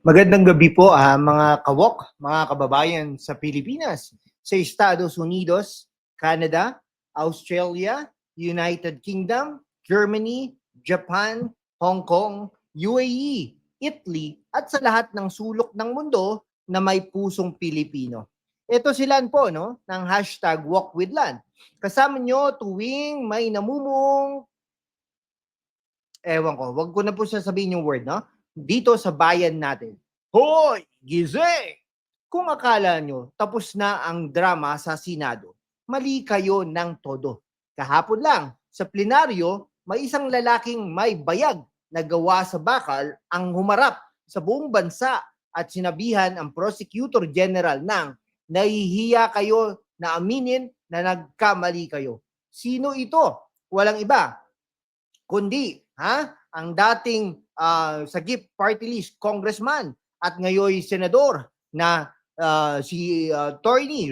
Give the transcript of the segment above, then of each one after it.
Magandang gabi po ah, mga kawok, mga kababayan sa Pilipinas, sa Estados Unidos, Canada, Australia, United Kingdom, Germany, Japan, Hong Kong, UAE, Italy, at sa lahat ng sulok ng mundo na may pusong Pilipino. Ito silan po no, ng hashtag Walk with Land. Kasama nyo tuwing may namumong ewan ko, wag ko na po sasabihin yung word, no? Dito sa bayan natin. Hoy! Gising! Kung akala nyo tapos na ang drama sa Senado, mali kayo ng todo. Kahapon lang, sa plenaryo, may isang lalaking may bayag na gawa sa bakal ang humarap sa buong bansa at sinabihan ang prosecutor general ng nahihiya kayo na aminin na nagkamali kayo. Sino ito? Walang iba, kundi ha, ang dating ah, sagip party list congressman at ngayon senador na ah, si uh,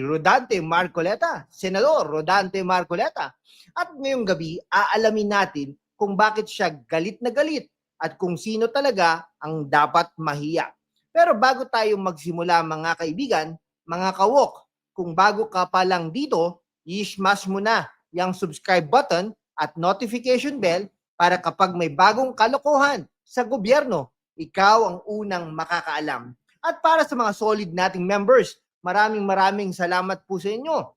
Rodante Marcoleta, Senador Rodante Marcoleta. At ngayong gabi, aalamin natin kung bakit siya galit na galit at kung sino talaga ang dapat mahiya. Pero bago tayo magsimula mga kaibigan, mga kawok, kung bago ka pa lang dito, i-smash mo na yung subscribe button at notification bell para kapag may bagong kalokohan sa gobyerno, ikaw ang unang makakaalam. At para sa mga solid nating members, maraming maraming salamat po sa inyo.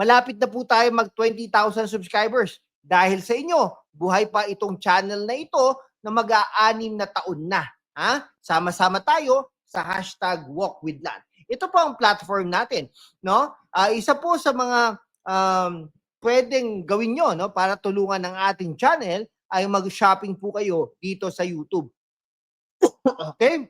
Malapit na po tayo mag 20,000 subscribers. Dahil sa inyo, buhay pa itong channel na ito na mag-aanim na taon na. Ha? Sama-sama tayo sa hashtag Walk with Land. Ito po ang platform natin. No? Ah, isa po sa mga um, pwedeng gawin nyo no, para tulungan ng ating channel ay mag-shopping po kayo dito sa YouTube. okay?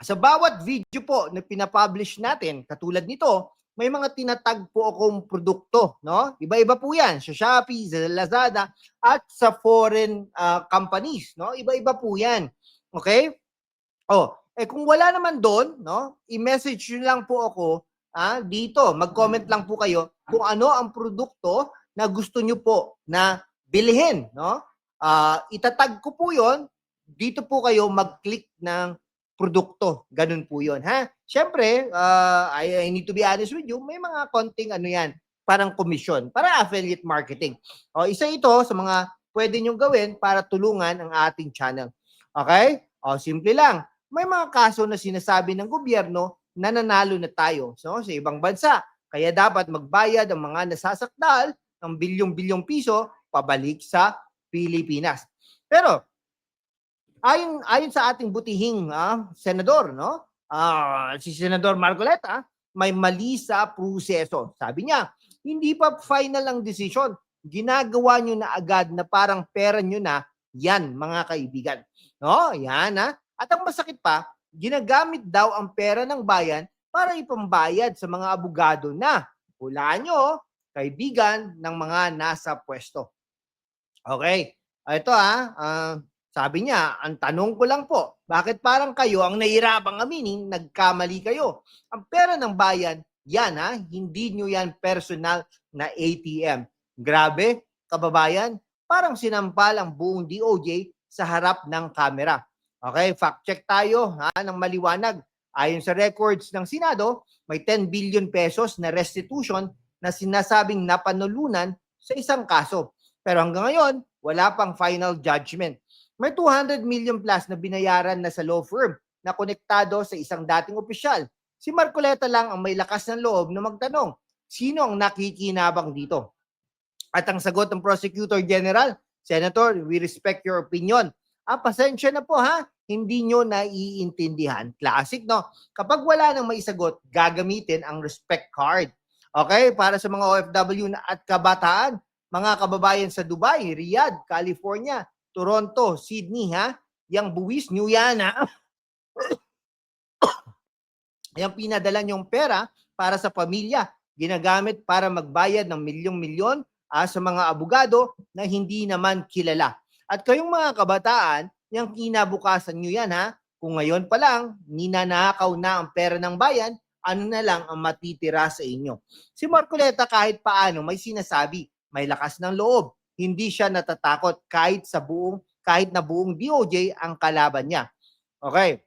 Sa bawat video po na pinapublish natin, katulad nito, may mga tinatag po akong produkto, no? Iba-iba po 'yan sa Shopee, sa Lazada at sa foreign ah, companies, no? Iba-iba po 'yan. Okay? Oh, eh kung wala naman doon, no? I-message niyo lang po ako ah, dito. Mag-comment lang po kayo kung ano ang produkto na gusto niyo po na bilhin, no? Ah, itatag ko po 'yon. Dito po kayo mag-click ng produkto. Ganun po 'yon, ha? Siyempre, ah, I, I need to be honest with you, may mga konting ano 'yan, parang komisyon, para affiliate marketing. O isa ito sa mga pwede niyong gawin para tulungan ang ating channel. Okay? O simple lang. May mga kaso na sinasabi ng gobyerno na nanalo na tayo so, sa ibang bansa. Kaya dapat magbayad ang mga nasasakdal ng bilyong-bilyong piso pabalik sa Pilipinas. Pero ayon ayon sa ating butihing ah, senador, no? Ah, si Senador Marcoleta, may mali sa proseso. Sabi niya, hindi pa final ang desisyon. Ginagawa niyo na agad na parang pera niyo na yan, mga kaibigan. No, yan ha. At ang masakit pa, ginagamit daw ang pera ng bayan para ipambayad sa mga abogado na hula nyo, kaibigan ng mga nasa pwesto. Okay. Ito ah, sabi niya, ang tanong ko lang po, bakit parang kayo ang nahirapang aminin, nagkamali kayo? Ang pera ng bayan, yan ha, hindi nyo yan personal na ATM. Grabe, kababayan, parang sinampal ang buong DOJ sa harap ng kamera. Okay, fact check tayo ha, ng maliwanag. Ayon sa records ng Senado, may 10 billion pesos na restitution na sinasabing napanulunan sa isang kaso. Pero hanggang ngayon, wala pang final judgment. May 200 million plus na binayaran na sa law firm na konektado sa isang dating opisyal. Si Marcoleta lang ang may lakas ng loob na magtanong, sino ang nakikinabang dito? At ang sagot ng Prosecutor General, Senator, we respect your opinion. Ah, pasensya na po ha, hindi nyo naiintindihan. Classic, no? Kapag wala nang maisagot, gagamitin ang respect card. Okay? Para sa mga OFW na at kabataan, mga kababayan sa Dubai, Riyadh, California, Toronto, Sydney, ha? Yang buwis nyo yan, ha? Yung pinadala nyong pera para sa pamilya, ginagamit para magbayad ng milyong-milyon ah, sa mga abogado na hindi naman kilala. At kayong mga kabataan, yung kinabukasan nyo yan ha, kung ngayon pa lang, ninanakaw na ang pera ng bayan, ano na lang ang matitira sa inyo. Si Marcoleta kahit paano may sinasabi, may lakas ng loob, hindi siya natatakot kahit sa buong kahit na buong DOJ ang kalaban niya. Okay.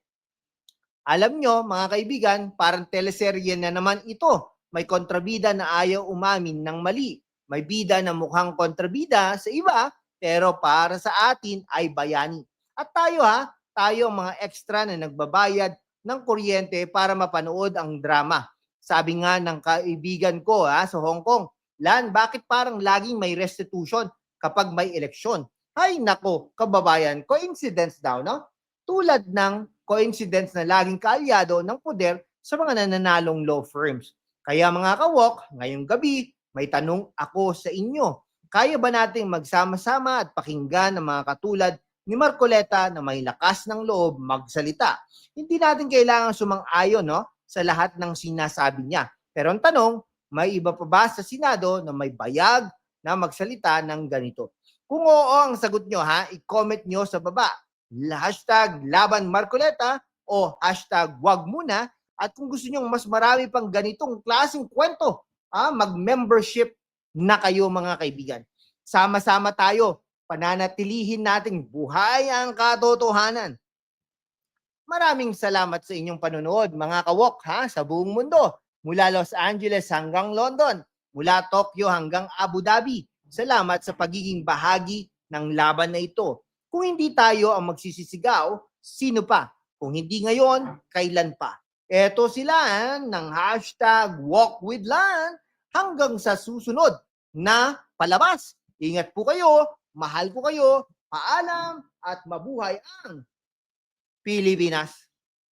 Alam nyo, mga kaibigan, parang teleserye na naman ito. May kontrabida na ayaw umamin ng mali. May bida na mukhang kontrabida sa iba, pero para sa atin ay bayani. At tayo ha, tayo ang mga extra na nagbabayad ng kuryente para mapanood ang drama. Sabi nga ng kaibigan ko ha, sa Hong Kong, Lan, bakit parang laging may restitution kapag may eleksyon? Ay nako, kababayan, coincidence daw, no? Tulad ng coincidence na laging kaalyado ng poder sa mga nananalong law firms. Kaya mga kawok, ngayong gabi, may tanong ako sa inyo. Kaya ba nating magsama-sama at pakinggan ang mga katulad ni Marcoleta na may lakas ng loob magsalita? Hindi natin kailangan sumang-ayon no, sa lahat ng sinasabi niya. Pero ang tanong, may iba pa ba sa Senado na may bayag na magsalita ng ganito? Kung oo ang sagot nyo ha, i-comment nyo sa baba. Hashtag Laban Marcoleta o hashtag wag muna. At kung gusto nyo mas marami pang ganitong klaseng kwento, ah, mag-membership na kayo mga kaibigan. Sama-sama tayo, pananatilihin nating buhay ang katotohanan. Maraming salamat sa inyong panonood mga kawok ha, sa buong mundo. Mula Los Angeles hanggang London, mula Tokyo hanggang Abu Dhabi. Salamat sa pagiging bahagi ng laban na ito. Kung hindi tayo ang magsisisigaw, sino pa? Kung hindi ngayon, kailan pa? Eto sila ah, ng hashtag Walk with Lan hanggang sa susunod na palabas. Ingat po kayo, mahal ko kayo, paalam at mabuhay ang Pilipinas.